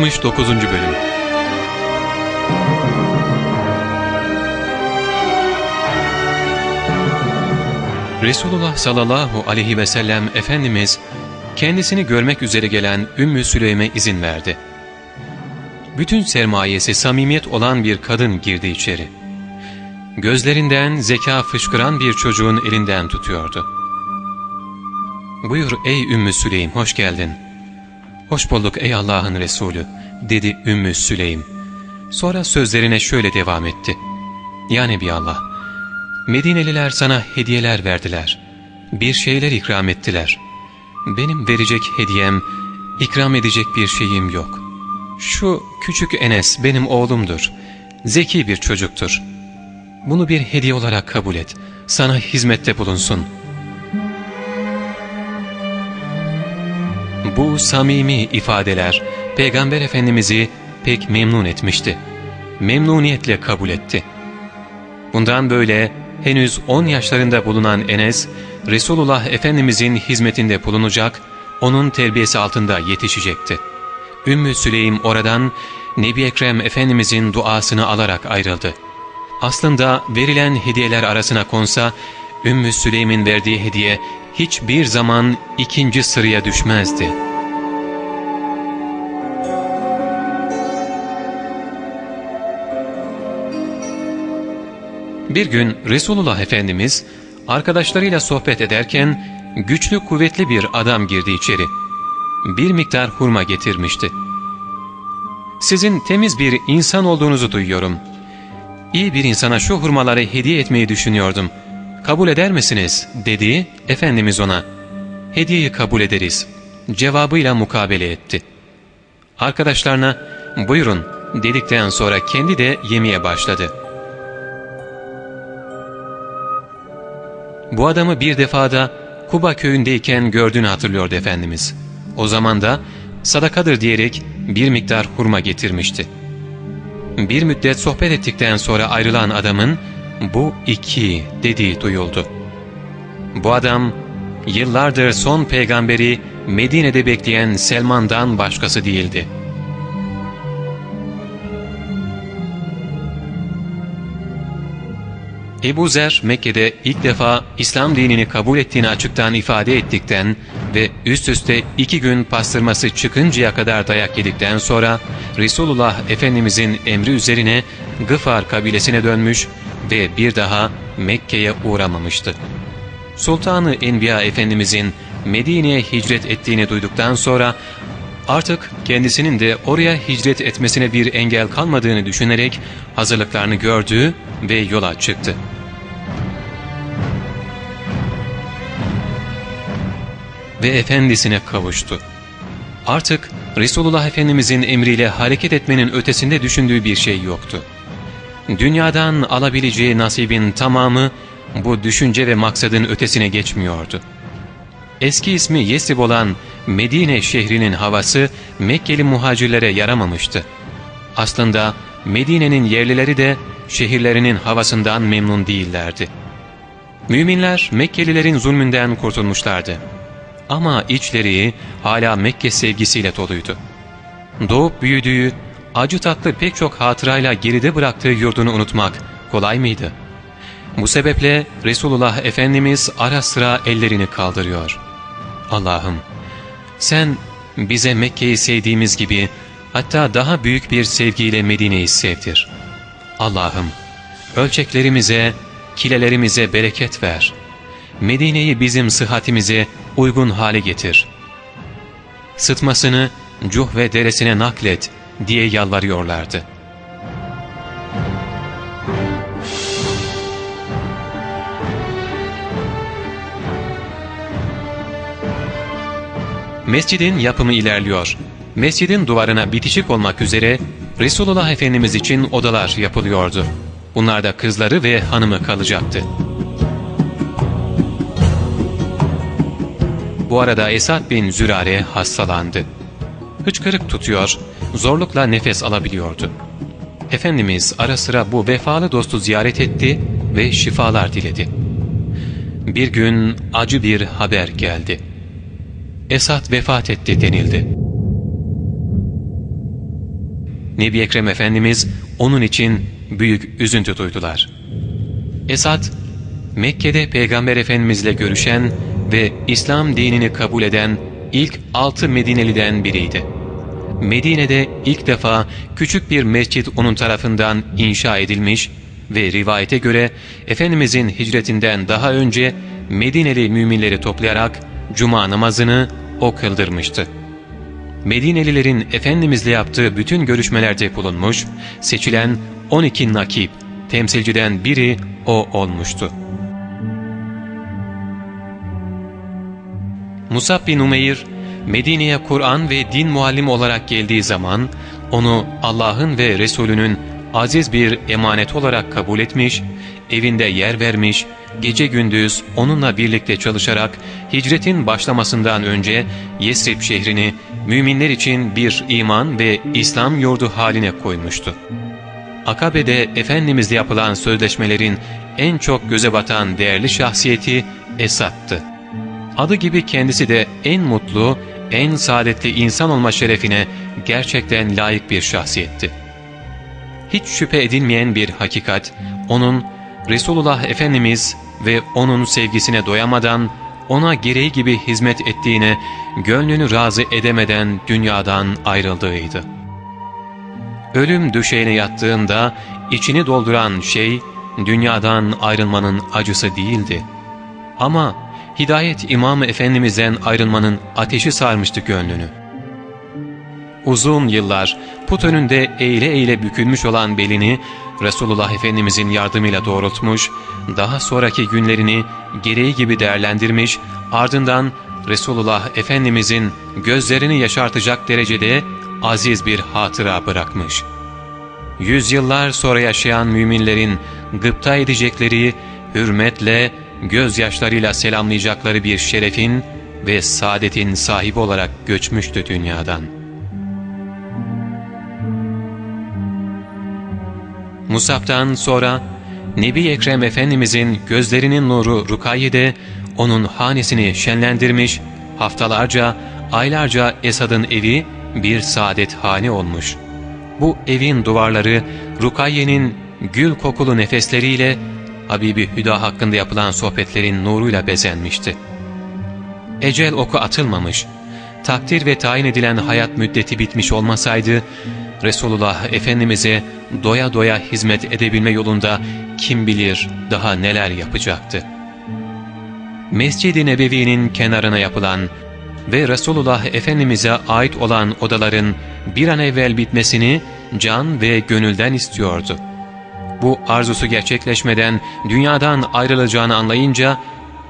69. Bölüm Resulullah sallallahu aleyhi ve sellem Efendimiz kendisini görmek üzere gelen Ümmü Süleym'e izin verdi. Bütün sermayesi samimiyet olan bir kadın girdi içeri. Gözlerinden zeka fışkıran bir çocuğun elinden tutuyordu. ''Buyur ey Ümmü Süleym, hoş geldin.'' ''Hoş bulduk ey Allah'ın Resulü.'' dedi Ümmü Süleym. Sonra sözlerine şöyle devam etti. ''Ya Nebiallah, Medineliler sana hediyeler verdiler. Bir şeyler ikram ettiler. Benim verecek hediyem, ikram edecek bir şeyim yok. Şu küçük Enes benim oğlumdur. Zeki bir çocuktur. Bunu bir hediye olarak kabul et. Sana hizmette bulunsun. Bu samimi ifadeler Peygamber Efendimiz'i pek memnun etmişti. Memnuniyetle kabul etti. Bundan böyle henüz 10 yaşlarında bulunan Enes, Resulullah Efendimizin hizmetinde bulunacak, onun terbiyesi altında yetişecekti. Ümmü Süleym oradan Nebi Ekrem Efendimizin duasını alarak ayrıldı. Aslında verilen hediyeler arasına konsa, Ümmü Süleym'in verdiği hediye hiçbir zaman ikinci sıraya düşmezdi. Bir gün Resulullah Efendimiz arkadaşlarıyla sohbet ederken güçlü kuvvetli bir adam girdi içeri. Bir miktar hurma getirmişti. Sizin temiz bir insan olduğunuzu duyuyorum. İyi bir insana şu hurmaları hediye etmeyi düşünüyordum. Kabul eder misiniz? dedi Efendimiz ona. Hediyeyi kabul ederiz. Cevabıyla mukabele etti. Arkadaşlarına buyurun dedikten sonra kendi de yemeye başladı.'' Bu adamı bir defada Kuba köyündeyken gördüğünü hatırlıyordu Efendimiz. O zaman da sadakadır diyerek bir miktar hurma getirmişti. Bir müddet sohbet ettikten sonra ayrılan adamın bu iki dediği duyuldu. Bu adam yıllardır son peygamberi Medine'de bekleyen Selman'dan başkası değildi. Ebu Zer Mekke'de ilk defa İslam dinini kabul ettiğini açıktan ifade ettikten ve üst üste iki gün pastırması çıkıncaya kadar dayak yedikten sonra Resulullah Efendimizin emri üzerine Gıfar kabilesine dönmüş ve bir daha Mekke'ye uğramamıştı. Sultanı Enbiya Efendimizin Medine'ye hicret ettiğini duyduktan sonra artık kendisinin de oraya hicret etmesine bir engel kalmadığını düşünerek hazırlıklarını gördü ve yola çıktı. Ve efendisine kavuştu. Artık Resulullah Efendimizin emriyle hareket etmenin ötesinde düşündüğü bir şey yoktu. Dünyadan alabileceği nasibin tamamı bu düşünce ve maksadın ötesine geçmiyordu. Eski ismi Yesrib olan Medine şehrinin havası Mekkeli muhacirlere yaramamıştı. Aslında Medine'nin yerlileri de şehirlerinin havasından memnun değillerdi. Müminler Mekkelilerin zulmünden kurtulmuşlardı. Ama içleri hala Mekke sevgisiyle doluydu. Doğup büyüdüğü, acı tatlı pek çok hatırayla geride bıraktığı yurdunu unutmak kolay mıydı? Bu sebeple Resulullah Efendimiz ara sıra ellerini kaldırıyor. Allah'ım sen bize Mekke'yi sevdiğimiz gibi hatta daha büyük bir sevgiyle Medine'yi sevdir. Allah'ım ölçeklerimize, kilelerimize bereket ver. Medine'yi bizim sıhhatimize uygun hale getir. Sıtmasını cuh ve deresine naklet diye yalvarıyorlardı. Mescidin yapımı ilerliyor. Mescidin duvarına bitişik olmak üzere Resulullah Efendimiz için odalar yapılıyordu. Bunlarda kızları ve hanımı kalacaktı. Bu arada Esad bin Zürare hastalandı. Hıçkırık tutuyor, zorlukla nefes alabiliyordu. Efendimiz ara sıra bu vefalı dostu ziyaret etti ve şifalar diledi. Bir gün acı bir haber geldi. Esad vefat etti denildi. Nebi Ekrem Efendimiz onun için büyük üzüntü duydular. Esad, Mekke'de Peygamber Efendimizle görüşen ve İslam dinini kabul eden ilk altı Medineli'den biriydi. Medine'de ilk defa küçük bir mescit onun tarafından inşa edilmiş ve rivayete göre Efendimizin hicretinden daha önce Medineli müminleri toplayarak cuma namazını o kıldırmıştı. Medinelilerin Efendimizle yaptığı bütün görüşmelerde bulunmuş, seçilen 12 nakip, temsilciden biri o olmuştu. Musab bin Umeyr, Medine'ye Kur'an ve din muallim olarak geldiği zaman onu Allah'ın ve Resulünün aziz bir emanet olarak kabul etmiş, evinde yer vermiş, gece gündüz onunla birlikte çalışarak hicretin başlamasından önce Yesrib şehrini müminler için bir iman ve İslam yurdu haline koymuştu. Akabe'de Efendimizle yapılan sözleşmelerin en çok göze batan değerli şahsiyeti Esat'tı. Adı gibi kendisi de en mutlu, en saadetli insan olma şerefine gerçekten layık bir şahsiyetti. Hiç şüphe edilmeyen bir hakikat, onun Resulullah Efendimiz ve onun sevgisine doyamadan, ona gereği gibi hizmet ettiğine, gönlünü razı edemeden dünyadan ayrıldığıydı. Ölüm düşeğine yattığında içini dolduran şey, dünyadan ayrılmanın acısı değildi. Ama Hidayet İmam Efendimiz'den ayrılmanın ateşi sarmıştı gönlünü. Uzun yıllar put önünde eğile eğile bükülmüş olan belini Resulullah Efendimizin yardımıyla doğrultmuş, daha sonraki günlerini gereği gibi değerlendirmiş, ardından Resulullah Efendimizin gözlerini yaşartacak derecede aziz bir hatıra bırakmış. Yüzyıllar sonra yaşayan müminlerin gıpta edecekleri, hürmetle, gözyaşlarıyla selamlayacakları bir şerefin ve saadetin sahibi olarak göçmüştü dünyadan. Musab'dan sonra Nebi Ekrem Efendimizin gözlerinin nuru Rukayye'de onun hanesini şenlendirmiş, haftalarca, aylarca Esad'ın evi bir saadet hane olmuş. Bu evin duvarları Rukayye'nin gül kokulu nefesleriyle Habibi Hüda hakkında yapılan sohbetlerin nuruyla bezenmişti. Ecel oku atılmamış, takdir ve tayin edilen hayat müddeti bitmiş olmasaydı, Resulullah Efendimiz'e doya doya hizmet edebilme yolunda kim bilir daha neler yapacaktı. Mescid-i Nebevi'nin kenarına yapılan ve Resulullah Efendimiz'e ait olan odaların bir an evvel bitmesini can ve gönülden istiyordu. Bu arzusu gerçekleşmeden dünyadan ayrılacağını anlayınca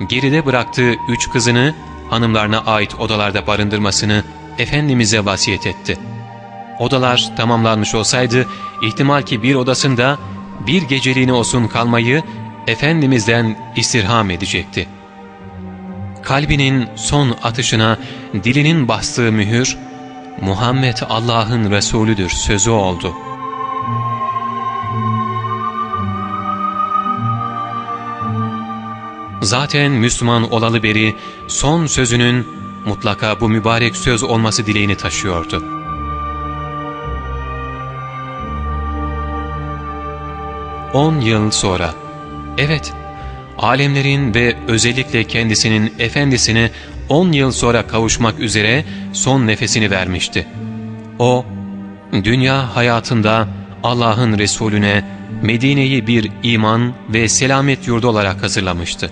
geride bıraktığı üç kızını hanımlarına ait odalarda barındırmasını Efendimiz'e vasiyet etti. Odalar tamamlanmış olsaydı ihtimal ki bir odasında bir geceliğine olsun kalmayı Efendimiz'den istirham edecekti. Kalbinin son atışına dilinin bastığı mühür, Muhammed Allah'ın Resulüdür sözü oldu. Zaten Müslüman olalı beri son sözünün mutlaka bu mübarek söz olması dileğini taşıyordu. On yıl sonra, evet, alemlerin ve özellikle kendisinin efendisine on yıl sonra kavuşmak üzere son nefesini vermişti. O, dünya hayatında Allah'ın Resulüne Medine'yi bir iman ve selamet yurdu olarak hazırlamıştı.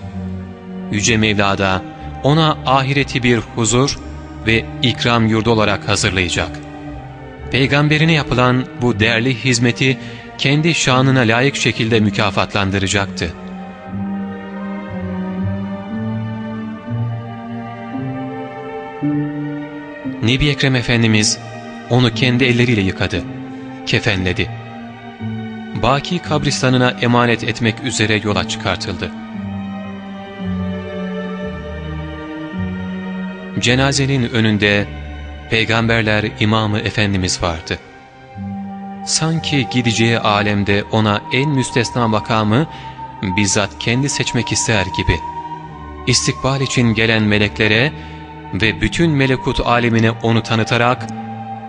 Yüce Mevla da ona ahireti bir huzur ve ikram yurdu olarak hazırlayacak. Peygamberine yapılan bu değerli hizmeti kendi şanına layık şekilde mükafatlandıracaktı. Nebi Ekrem Efendimiz onu kendi elleriyle yıkadı, kefenledi. Baki kabristanına emanet etmek üzere yola çıkartıldı. Cenazenin önünde peygamberler imamı Efendimiz vardı. Sanki gideceği alemde ona en müstesna makamı bizzat kendi seçmek ister gibi. İstikbal için gelen meleklere ve bütün melekut alemine onu tanıtarak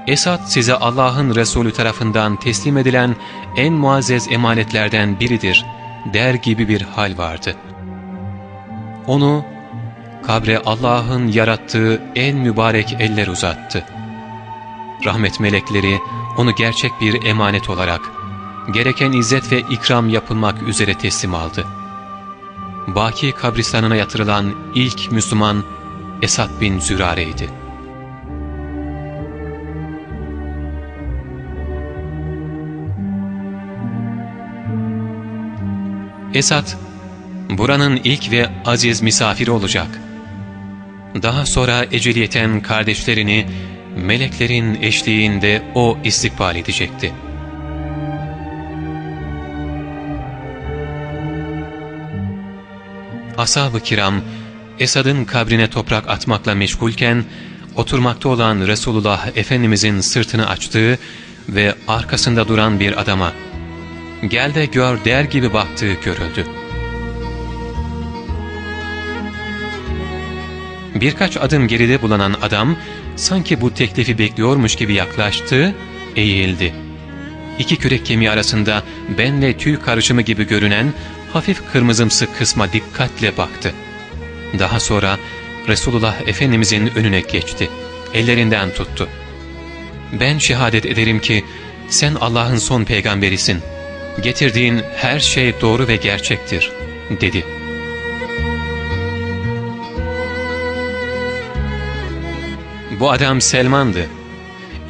Esad size Allah'ın Resulü tarafından teslim edilen en muazzez emanetlerden biridir der gibi bir hal vardı. Onu kabre Allah'ın yarattığı en mübarek eller uzattı. Rahmet melekleri onu gerçek bir emanet olarak gereken izzet ve ikram yapılmak üzere teslim aldı. Baki kabristanına yatırılan ilk Müslüman Esad bin Zürare'ydi. Esad, buranın ilk ve aziz misafiri olacak. Daha sonra eceliyeten kardeşlerini meleklerin eşliğinde o istikbal edecekti. Ashab-ı kiram, Esad'ın kabrine toprak atmakla meşgulken, oturmakta olan Resulullah Efendimizin sırtını açtığı ve arkasında duran bir adama, ''Gel de gör'' der gibi baktığı görüldü. Birkaç adım geride bulunan adam, sanki bu teklifi bekliyormuş gibi yaklaştı, eğildi. İki kürek kemiği arasında benle tüy karışımı gibi görünen hafif kırmızımsı kısma dikkatle baktı. Daha sonra Resulullah Efendimizin önüne geçti. Ellerinden tuttu. ''Ben şehadet ederim ki sen Allah'ın son peygamberisin. Getirdiğin her şey doğru ve gerçektir.'' dedi. Bu adam Selman'dı.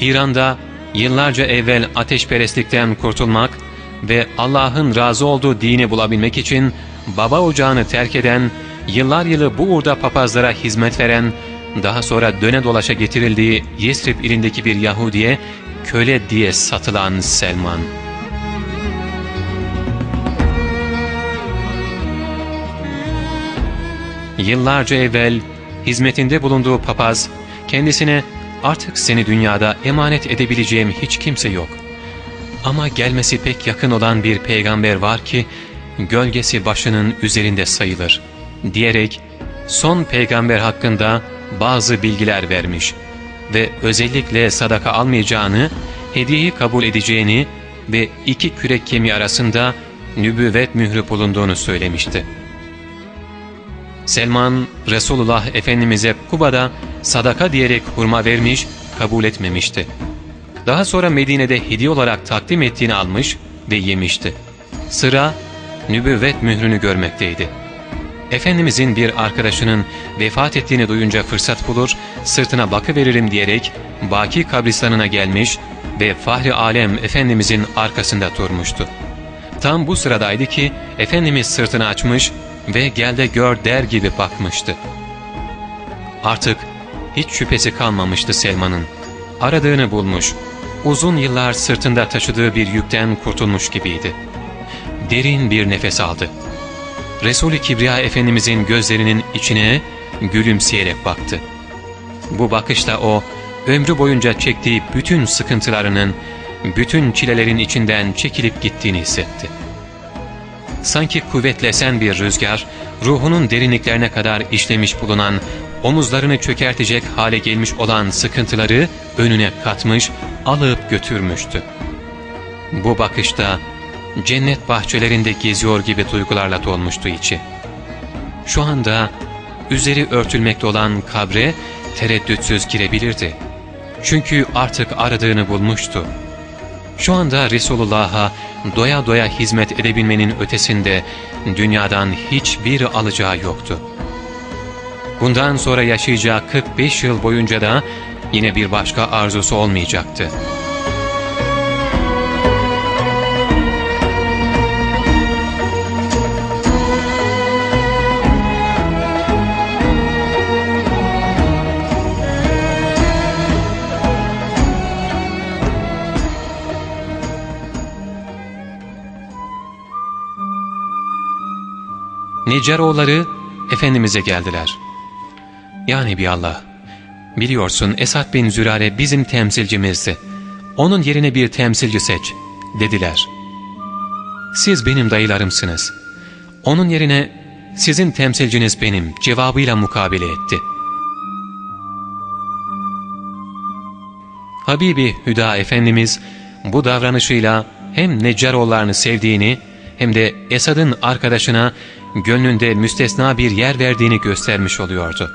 İran'da yıllarca evvel ateşperestlikten kurtulmak ve Allah'ın razı olduğu dini bulabilmek için baba ocağını terk eden, yıllar yılı bu uğurda papazlara hizmet veren, daha sonra döne dolaşa getirildiği Yesrib ilindeki bir Yahudiye köle diye satılan Selman. Yıllarca evvel hizmetinde bulunduğu papaz, kendisine artık seni dünyada emanet edebileceğim hiç kimse yok. Ama gelmesi pek yakın olan bir peygamber var ki, gölgesi başının üzerinde sayılır, diyerek son peygamber hakkında bazı bilgiler vermiş ve özellikle sadaka almayacağını, hediyeyi kabul edeceğini ve iki kürek kemiği arasında nübüvvet mührü bulunduğunu söylemişti. Selman, Resulullah Efendimiz'e Kuba'da sadaka diyerek hurma vermiş, kabul etmemişti. Daha sonra Medine'de hediye olarak takdim ettiğini almış ve yemişti. Sıra nübüvvet mührünü görmekteydi. Efendimizin bir arkadaşının vefat ettiğini duyunca fırsat bulur, sırtına bakıveririm diyerek Baki kabristanına gelmiş ve Fahri Alem Efendimizin arkasında durmuştu. Tam bu sıradaydı ki Efendimiz sırtını açmış ve gel de gör der gibi bakmıştı. Artık hiç şüphesi kalmamıştı Selman'ın. Aradığını bulmuş, uzun yıllar sırtında taşıdığı bir yükten kurtulmuş gibiydi. Derin bir nefes aldı. Resul-i Kibriya Efendimizin gözlerinin içine gülümseyerek baktı. Bu bakışta o, ömrü boyunca çektiği bütün sıkıntılarının, bütün çilelerin içinden çekilip gittiğini hissetti. Sanki kuvvetlesen bir rüzgar, ruhunun derinliklerine kadar işlemiş bulunan, omuzlarını çökertecek hale gelmiş olan sıkıntıları önüne katmış, alıp götürmüştü. Bu bakışta cennet bahçelerinde geziyor gibi duygularla dolmuştu içi. Şu anda üzeri örtülmekte olan kabre tereddütsüz girebilirdi. Çünkü artık aradığını bulmuştu. Şu anda Resulullah'a doya doya hizmet edebilmenin ötesinde dünyadan hiçbir alacağı yoktu. Bundan sonra yaşayacağı 45 yıl boyunca da yine bir başka arzusu olmayacaktı. Neccaroğulları Efendimiz'e geldiler. Ya Nebiallah, biliyorsun Esad bin Zürare bizim temsilcimizdi. Onun yerine bir temsilci seç, dediler. Siz benim dayılarımsınız. Onun yerine sizin temsilciniz benim cevabıyla mukabele etti. Habibi Hüda Efendimiz bu davranışıyla hem Neccaroğullarını sevdiğini hem de Esad'ın arkadaşına gönlünde müstesna bir yer verdiğini göstermiş oluyordu.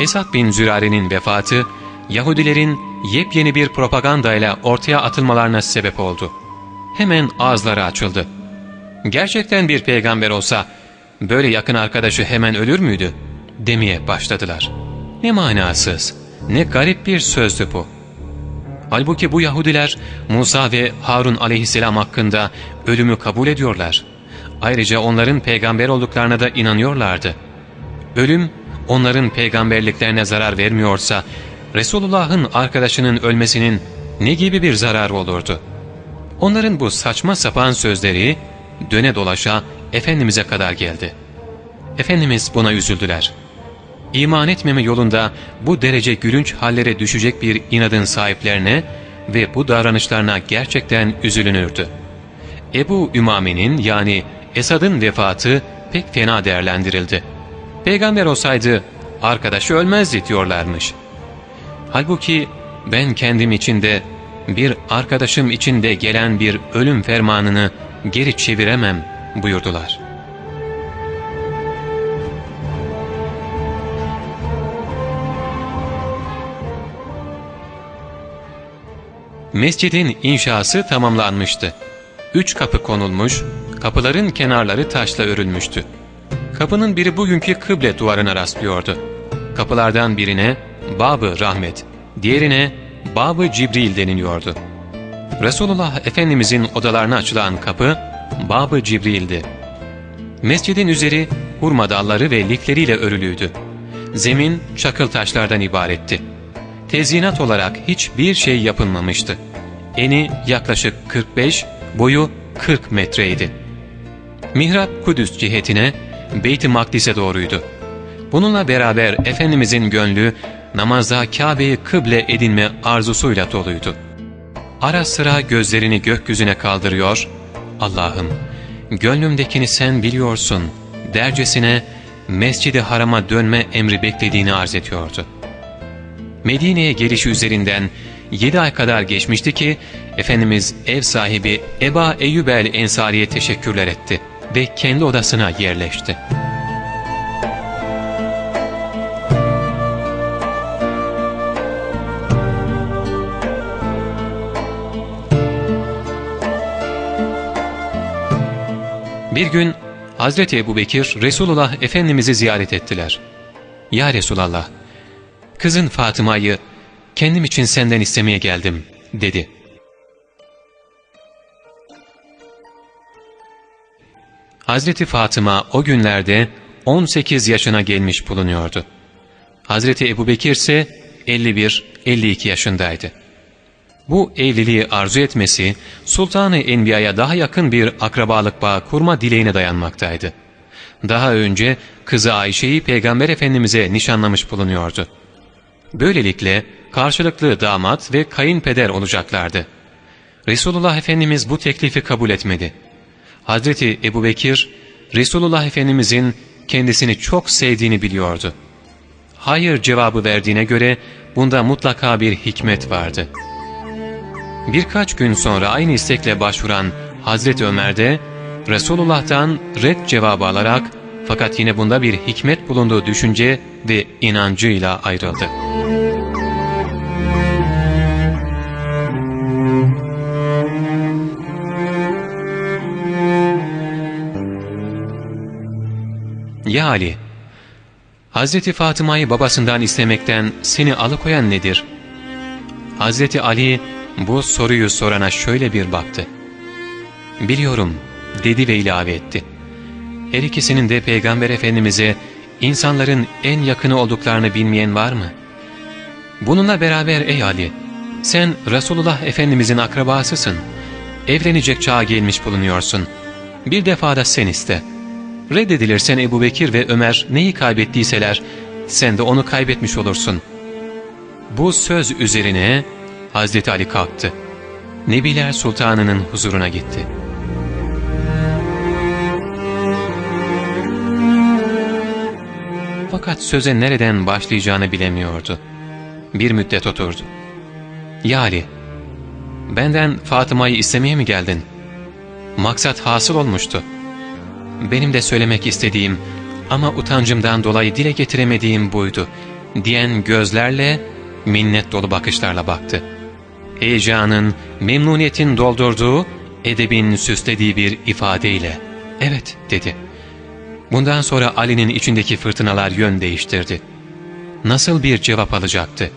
Esad bin Zürare'nin vefatı, Yahudilerin yepyeni bir propagandayla ortaya atılmalarına sebep oldu. Hemen ağızları açıldı. Gerçekten bir peygamber olsa böyle yakın arkadaşı hemen ölür müydü? demeye başladılar. Ne manasız, ne garip bir sözdü bu. Halbuki bu Yahudiler Musa ve Harun aleyhisselam hakkında ölümü kabul ediyorlar. Ayrıca onların peygamber olduklarına da inanıyorlardı. Ölüm onların peygamberliklerine zarar vermiyorsa Resulullah'ın arkadaşının ölmesinin ne gibi bir zararı olurdu? Onların bu saçma sapan sözleri döne dolaşa Efendimiz'e kadar geldi. Efendimiz buna üzüldüler. İman etmeme yolunda bu derece gülünç hallere düşecek bir inadın sahiplerine ve bu davranışlarına gerçekten üzülünürdü. Ebu Ümame'nin yani Esad'ın vefatı pek fena değerlendirildi. Peygamber olsaydı arkadaşı ölmezdi diyorlarmış. Halbuki ben kendim için de bir arkadaşım için de gelen bir ölüm fermanını geri çeviremem buyurdular. Mescidin inşası tamamlanmıştı. Üç kapı konulmuş, kapıların kenarları taşla örülmüştü. Kapının biri bugünkü kıble duvarına rastlıyordu. Kapılardan birine Babı Rahmet, diğerine Babı Cibril deniliyordu. Resulullah Efendimizin odalarına açılan kapı Babı Cibril'di. Mescidin üzeri hurma dalları ve lifleriyle örülüydü. Zemin çakıl taşlardan ibaretti. Tezyinat olarak hiçbir şey yapılmamıştı. Eni yaklaşık 45, boyu 40 metreydi. Mihrap Kudüs cihetine Beyt-i Makdis'e doğruydu. Bununla beraber Efendimizin gönlü namazda Kabe'yi kıble edinme arzusuyla doluydu. Ara sıra gözlerini gökyüzüne kaldırıyor, Allah'ım gönlümdekini sen biliyorsun dercesine Mescid-i Haram'a dönme emri beklediğini arz ediyordu. Medine'ye gelişi üzerinden yedi ay kadar geçmişti ki Efendimiz ev sahibi Eba Eyyub Ensari'ye teşekkürler etti ve kendi odasına yerleşti. Bir gün Hazreti Ebu Bekir Resulullah Efendimiz'i ziyaret ettiler. ''Ya Resulallah, kızın Fatıma'yı kendim için senden istemeye geldim.'' dedi. Hazreti Fatıma o günlerde 18 yaşına gelmiş bulunuyordu. Hazreti Ebu Bekir ise 51-52 yaşındaydı. Bu evliliği arzu etmesi Sultan-ı Enbiya'ya daha yakın bir akrabalık bağı kurma dileğine dayanmaktaydı. Daha önce kızı Ayşe'yi Peygamber Efendimiz'e nişanlamış bulunuyordu. Böylelikle karşılıklı damat ve kayınpeder olacaklardı. Resulullah Efendimiz bu teklifi kabul etmedi. Hazreti Ebu Bekir, Resulullah Efendimizin kendisini çok sevdiğini biliyordu. Hayır cevabı verdiğine göre bunda mutlaka bir hikmet vardı.'' Birkaç gün sonra aynı istekle başvuran Hazreti Ömer de Resulullah'tan red cevabı alarak fakat yine bunda bir hikmet bulunduğu düşünce ve inancıyla ayrıldı. Ya Ali, Hazreti Fatıma'yı babasından istemekten seni alıkoyan nedir? Hazreti Ali bu soruyu sorana şöyle bir baktı. ''Biliyorum'' dedi ve ilave etti. Her ikisinin de Peygamber Efendimiz'e insanların en yakını olduklarını bilmeyen var mı? Bununla beraber ey Ali, sen Resulullah Efendimiz'in akrabasısın. Evlenecek çağa gelmiş bulunuyorsun. Bir defada sen iste. Reddedilirsen Ebu Bekir ve Ömer neyi kaybettiyseler, sen de onu kaybetmiş olursun. Bu söz üzerine Hazreti Ali kalktı. Nebiler Sultanı'nın huzuruna gitti. Fakat söze nereden başlayacağını bilemiyordu. Bir müddet oturdu. ''Ya benden Fatıma'yı istemeye mi geldin? Maksat hasıl olmuştu. Benim de söylemek istediğim ama utancımdan dolayı dile getiremediğim buydu.'' diyen gözlerle, minnet dolu bakışlarla baktı. Heyecanın, memnuniyetin doldurduğu, edebin süslediği bir ifadeyle ''Evet'' dedi. Bundan sonra Ali'nin içindeki fırtınalar yön değiştirdi. Nasıl bir cevap alacaktı?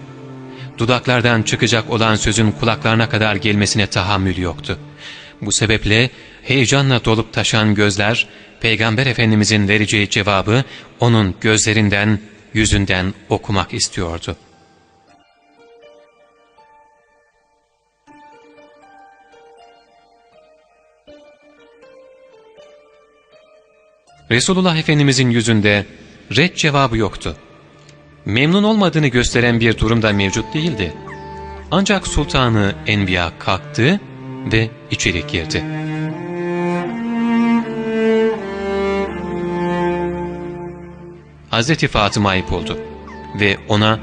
Dudaklardan çıkacak olan sözün kulaklarına kadar gelmesine tahammül yoktu. Bu sebeple heyecanla dolup taşan gözler, Peygamber Efendimizin vereceği cevabı onun gözlerinden, yüzünden okumak istiyordu. Resulullah Efendimizin yüzünde red cevabı yoktu. Memnun olmadığını gösteren bir durum da mevcut değildi. Ancak Sultanı Enbiya kalktı ve içeri girdi. Hazreti Fatıma'yı buldu ve ona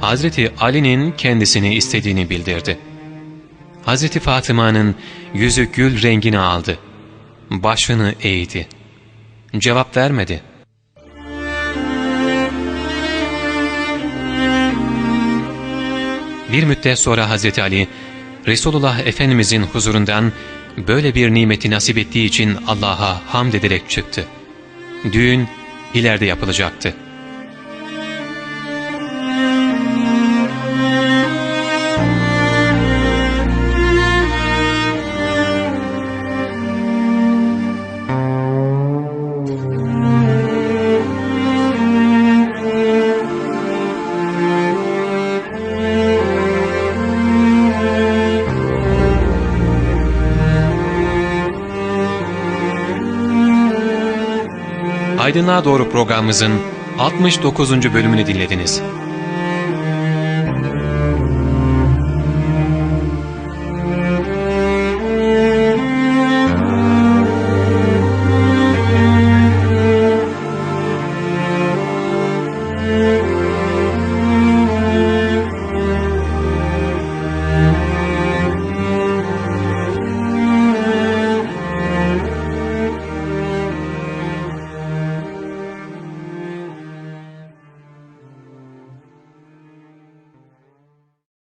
Hazreti Ali'nin kendisini istediğini bildirdi. Hazreti Fatıma'nın yüzü gül rengini aldı. Başını eğdi. Cevap vermedi. Bir müddet sonra Hazreti Ali, Resulullah Efendimizin huzurundan böyle bir nimeti nasip ettiği için Allah'a hamd ederek çıktı. Düğün ileride yapılacaktı. Aydınlığa Doğru programımızın 69. bölümünü dinlediniz.